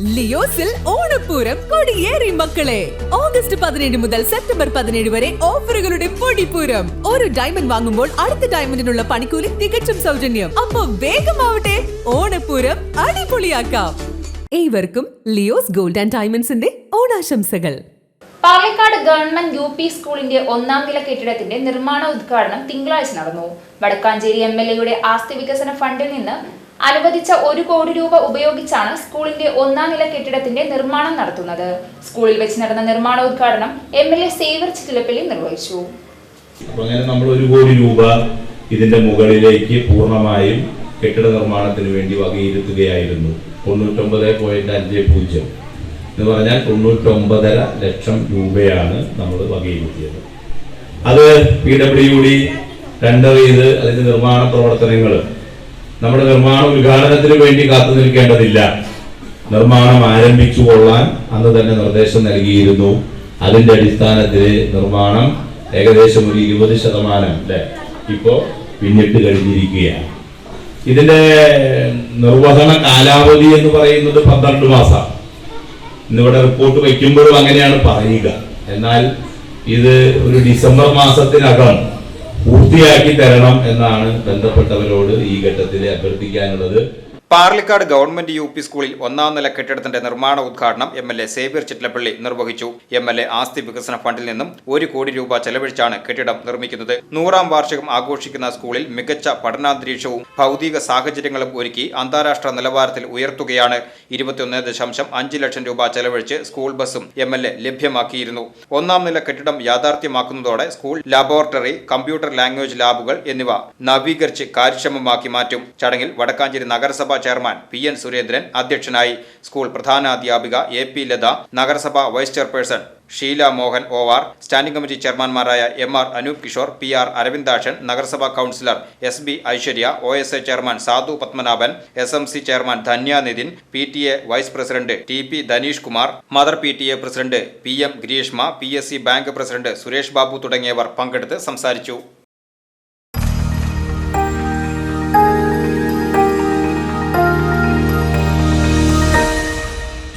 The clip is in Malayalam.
ലിയോസിൽ ഓണപ്പൂരം കൊടിയേറി മക്കളെ. ഓഗസ്റ്റ് പതിനേഴ് മുതൽ സെപ്റ്റംബർ പതിനേഴ് വരെ ഓഫറുകളുടെ പൊടിപ്പൂരം. ഒരു ഡയമണ്ട് വാങ്ങുമ്പോൾ അടുത്ത ഡയമണ്ടിനുള്ള പണിക്കൂലി തികച്ചും സൗജന്യം. അപ്പൊ വേഗമാവട്ടെ ഓണപ്പൂരം അടിപൊളിയാക്കാം. ഏവർക്കും ലിയോസ് ഗോൾഡ് ആൻഡ് ഡയമണ്ട്സിന്റെ ഓണാശംസകൾ. പാലക്കാട് ഗവൺമെന്റ് യു പി സ്കൂളിന്റെ ഒന്നാം നില കെട്ടിടത്തിന്റെ നിർമ്മാണ ഉദ്ഘാടനം തിങ്കളാഴ്ച നടന്നു. വടക്കാഞ്ചേരി എം എൽ എയുടെ ആസ്തി വികസന ഫണ്ടിൽ നിന്ന് അനുവദിച്ച ഒരു കോടി രൂപ ഉപയോഗിച്ചാണ് സ്കൂളിന്റെ ഒന്നാം നില കെട്ടിടത്തിന്റെ നിർമ്മാണം നടത്തുന്നത്. സ്കൂളിൽ വെച്ച് നടന്ന നിർമ്മാണ ഉദ്ഘാടനം M L A Xavier Chittilappilly നിർവഹിച്ചു. അങ്ങനെ നമ്മൾ ഒരു കോടി രൂപ ഇതിന്റെ മുകളിലേക്ക് പൂർണമായും കെട്ടിട നിർമ്മാണത്തിന് വേണ്ടി വകയിരുത്തുകയായിരുന്നു. തൊണ്ണൂറ്റൊമ്പത് പോയിന്റ് അഞ്ച് പൂജ്യം. എന്ന് പറഞ്ഞാൽ തൊണ്ണൂറ്റൊമ്പതര ലക്ഷം രൂപയാണ് നമ്മൾ വകയിരുത്തിയത്. അത് പി ഡബ്ല്യു ഡി ടെൻഡർ ചെയ്ത് അതിന്റെ നിർമ്മാണ പ്രവർത്തനങ്ങൾ നമ്മുടെ നിർമ്മാണ ഉദ്ഘാടനത്തിന് വേണ്ടി കാത്തു നിൽക്കേണ്ടതില്ല. നിർമ്മാണം ആരംഭിച്ചു കൊള്ളാൻ അന്ന് തന്നെ നിർദ്ദേശം നൽകിയിരുന്നു. അതിന്റെ അടിസ്ഥാനത്തിൽ നിർമ്മാണം ഏകദേശം ഒരു ഇരുപത് ശതമാനം അല്ലെ? ഇപ്പോ പിന്നിട്ട് കഴിഞ്ഞിരിക്കുകയാണ്. ഇതിന്റെ നിർവഹണ കാലാവധി എന്ന് പറയുന്നത് പന്ത്രണ്ട് മാസം. ഇന്നിവിടെ റിപ്പോർട്ട് വയ്ക്കുമ്പോഴും അങ്ങനെയാണ് പറയുക. എന്നാൽ ഇത് ഒരു ഡിസംബർ മാസത്തിനകം പൂർത്തിയാക്കി തരണം എന്നാണ് ബന്ധപ്പെട്ടവരോട് ഈ ഘട്ടത്തിൽ അഭ്യർത്ഥിക്കാനുള്ളത്. പാർലിക്കാട് ഗവൺമെന്റ് യു പി സ്കൂളിൽ ഒന്നാം നില കെട്ടിടത്തിന്റെ നിർമ്മാണ ഉദ്ഘാടനം M L A Xavier Chittilappilly നിർവഹിച്ചു. എം എൽ എ ആസ്തി വികസന ഫണ്ടിൽ നിന്നും ഒരു കോടി രൂപ ചെലവഴിച്ചാണ് കെട്ടിടം നിർമ്മിക്കുന്നത്. നൂറാം വാർഷികം ആഘോഷിക്കുന്ന സ്കൂളിൽ മികച്ച പഠനാന്തരീക്ഷവും ഭൗതിക സാഹചര്യങ്ങളും ഒരുക്കി അന്താരാഷ്ട്ര നിലവാരത്തിൽ ഉയർത്തുകയാണ്. ഇരുപത്തിയൊന്ന് ദശാംശം അഞ്ച് ലക്ഷം രൂപ ചെലവഴിച്ച് സ്കൂൾ ബസ്സും എം എൽ എ ലഭ്യമാക്കിയിരുന്നു. ഒന്നാം നില കെട്ടിടം യാഥാർത്ഥ്യമാക്കുന്നതോടെ സ്കൂൾ ലബോറട്ടറി കമ്പ്യൂട്ടർ ലാംഗ്വേജ് ലാബുകൾ എന്നിവ നവീകരിച്ച് കാര്യക്ഷമമാക്കി മാറ്റും. ചടങ്ങിൽ വടക്കാഞ്ചേരി നഗരസഭാ ചെയർമാൻ പി എൻ സുരേന്ദ്രൻ അധ്യക്ഷനായി സ്കൂൾ പ്രധാനാധ്യാപിക എ പി ലത നഗരസഭാ വൈസ് ചെയർപേഴ്സൺ ഷീല മോഹൻ ഓവാർ standing committee ചെയർമാൻമാരായ M R Anoop Kishore P R Aravindakshan നഗരസഭാ councillor S B Aishwarya O S A chairman Sadhu Padmanabhan S M C chairman Dhanya Nithin P T A vice president T P Dhaneesh Kumar mother P T A president P M Greeshma P S C bank president Suresh Babu തുടങ്ങിയവർ പങ്കെടുത്ത് സംസാരിച്ചു.